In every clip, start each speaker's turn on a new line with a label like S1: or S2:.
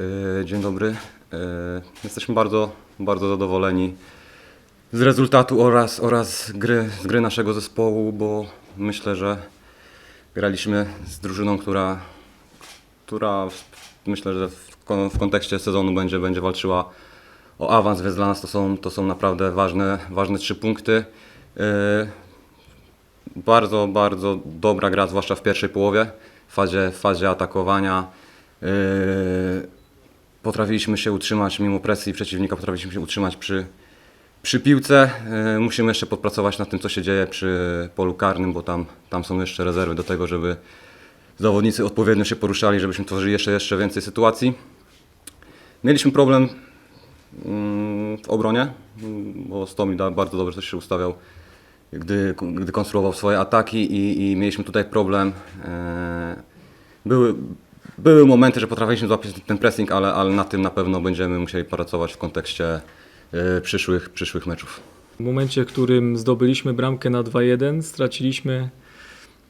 S1: E, Dzień dobry. E, Jesteśmy bardzo, bardzo zadowoleni z rezultatu oraz, oraz gry, z gry naszego zespołu, bo myślę, że graliśmy z drużyną, która, która myślę, że w, kon- w kontekście sezonu będzie, będzie walczyła o awans, więc dla nas to są, to są naprawdę ważne, ważne trzy punkty. E, Bardzo, bardzo dobra gra, zwłaszcza w pierwszej połowie, w fazie, w fazie atakowania. Potrafiliśmy się utrzymać, mimo presji przeciwnika, potrafiliśmy się utrzymać przy, przy piłce. Yy, musimy jeszcze podpracować nad tym, co się dzieje przy polu karnym, bo tam, tam są jeszcze rezerwy do tego, żeby zawodnicy odpowiednio się poruszali, żebyśmy tworzyli jeszcze, jeszcze więcej sytuacji. Mieliśmy problem mm, w obronie, mm, bo Stomi da- bardzo dobrze też się ustawiał gdy, gdy konstruował swoje ataki i, i mieliśmy tutaj problem. E, Były, były momenty, że potrafiliśmy złapać ten pressing, ale, ale na tym na pewno będziemy musieli pracować w kontekście e, przyszłych, przyszłych meczów.
S2: W momencie, w którym zdobyliśmy bramkę na 2-1, straciliśmy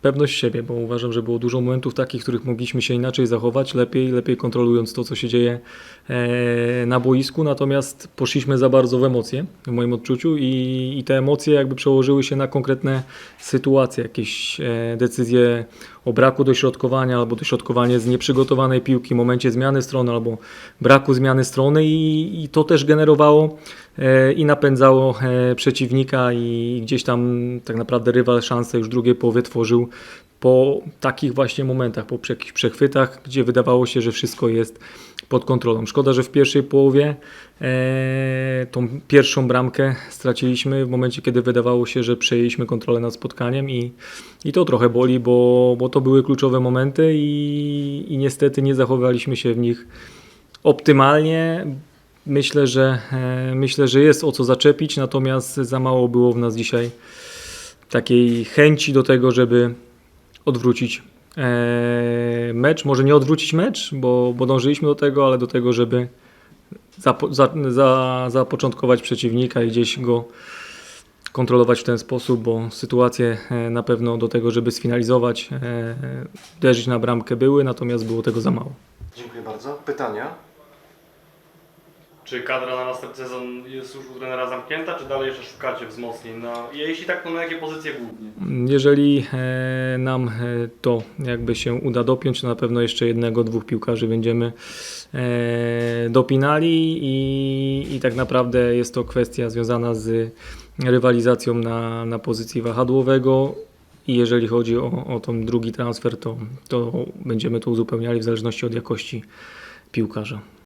S2: pewność siebie, bo uważam, że było dużo momentów takich, w których mogliśmy się inaczej zachować, lepiej, lepiej kontrolując to, co się dzieje e, na boisku, natomiast poszliśmy za bardzo w emocje, w moim odczuciu i, i te emocje jakby przełożyły się na konkretne sytuacje, jakieś e, decyzje o braku dośrodkowania albo dośrodkowanie z nieprzygotowanej piłki w momencie zmiany strony albo braku zmiany strony i, i to też generowało e, i napędzało przeciwnika i gdzieś tam tak naprawdę rywal szansę już drugiej połowie tworzył po takich właśnie momentach, po jakichś przechwytach, gdzie wydawało się, że wszystko jest pod kontrolą. Szkoda, że w pierwszej połowie e, tą pierwszą bramkę straciliśmy w momencie, kiedy wydawało się, że przejęliśmy kontrolę nad spotkaniem i, i to trochę boli, bo, bo to były kluczowe momenty i, i niestety nie zachowaliśmy się w nich optymalnie. Myślę, że e, myślę, że jest o co zaczepić, natomiast za mało było w nas dzisiaj takiej chęci do tego, żeby odwrócić e, mecz. Może nie odwrócić mecz, bo, bo dążyliśmy do tego, ale do tego, żeby zapo, za, za, zapoczątkować przeciwnika i gdzieś go kontrolować w ten sposób, bo sytuacje e, na pewno do tego, żeby sfinalizować, e, uderzyć na bramkę były, natomiast było tego za mało.
S3: Dziękuję bardzo. Pytania?
S4: Czy kadra na następny sezon jest już u trenera zamknięta, czy dalej jeszcze szukacie wzmocnień? Na, jeśli tak, to na jakie pozycje głównie?
S2: Jeżeli e, nam e, to jakby się uda dopiąć, to na pewno jeszcze jednego, dwóch piłkarzy będziemy e, dopinali i, i tak naprawdę jest to kwestia związana z rywalizacją na, na pozycji wahadłowego i jeżeli chodzi o, o ten drugi transfer, to, to będziemy to uzupełniali w zależności od jakości piłkarza.